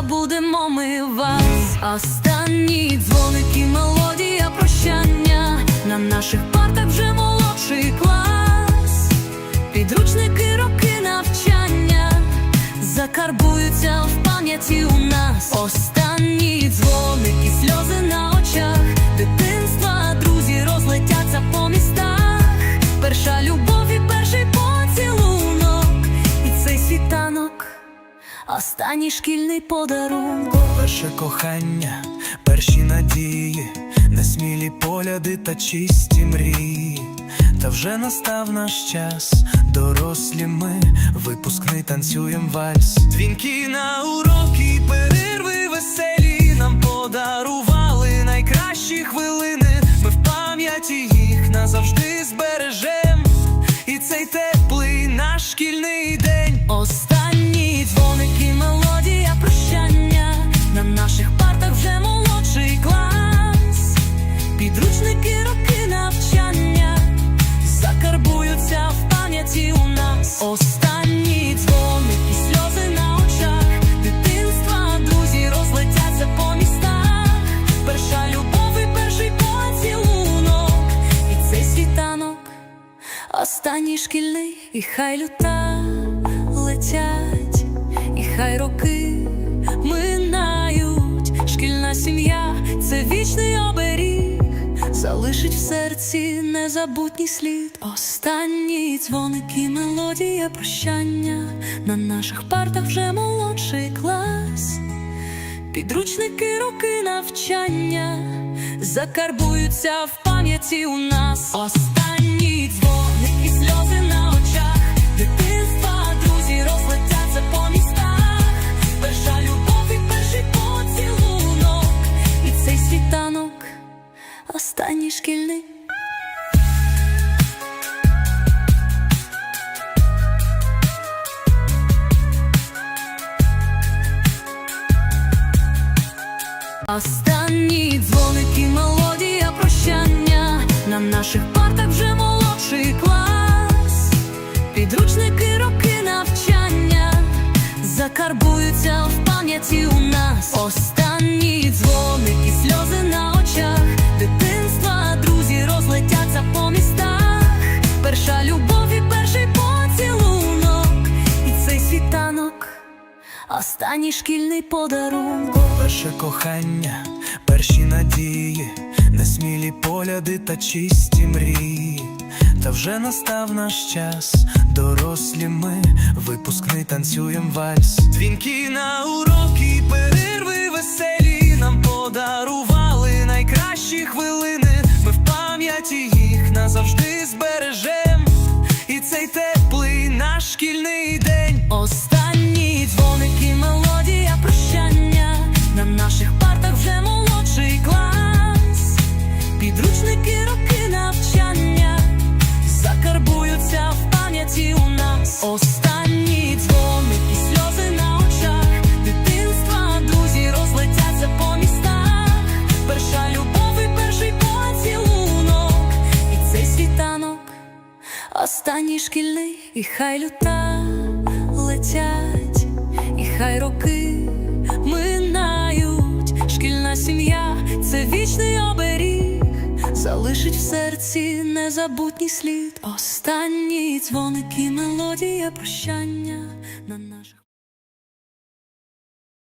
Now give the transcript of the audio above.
забудемо ми вас. Останні дзвоники, мелодія прощання. На наших партах вже молодший клас. Підручники, роки навчання закарбуються в пам'яті у нас. Останні дзвоники, сльози на очах, дитинства, друзі розлетяться по містах. Перша любов і перший поцілунок, і цей світанок, останній шкільний подарунок. Перше кохання, перші надії, несмілі погляди та чисті мрії. Та вже настав наш час, дорослі ми, випускний танцюєм вальс. Дзвінки на уроки, у нас. і сльози на очах, дитинства, друзі розлетяться по містах. Перша любов і перший поцілунок, цей світанок. Останній шкільний, і хай люта летять, і хай роки залишить в серці незабутній слід. Останні дзвоники, мелодія прощання. На наших партах вже молодший клас. Підручники, роки навчання закарбуються в пам'яті у нас. Останні дзвоники, сльози на очах, дитинства, друзі розлетяться по містах. Перша любов і перший поцілунок, і цей світанок, останній шкільний подарунок. Перше кохання, перші надії, несмілі погляди та чисті мрії. Та вже настав наш час, дорослі ми, випускний танцюєм вальс. Дзвінки на уроки, Останній шкільний, і хай люта летять, і хай роки минають. Шкільна сім'я це вічний оберіг, залишить в серці незабутній слід. Останні дзвоники, мелодія прощання на наших.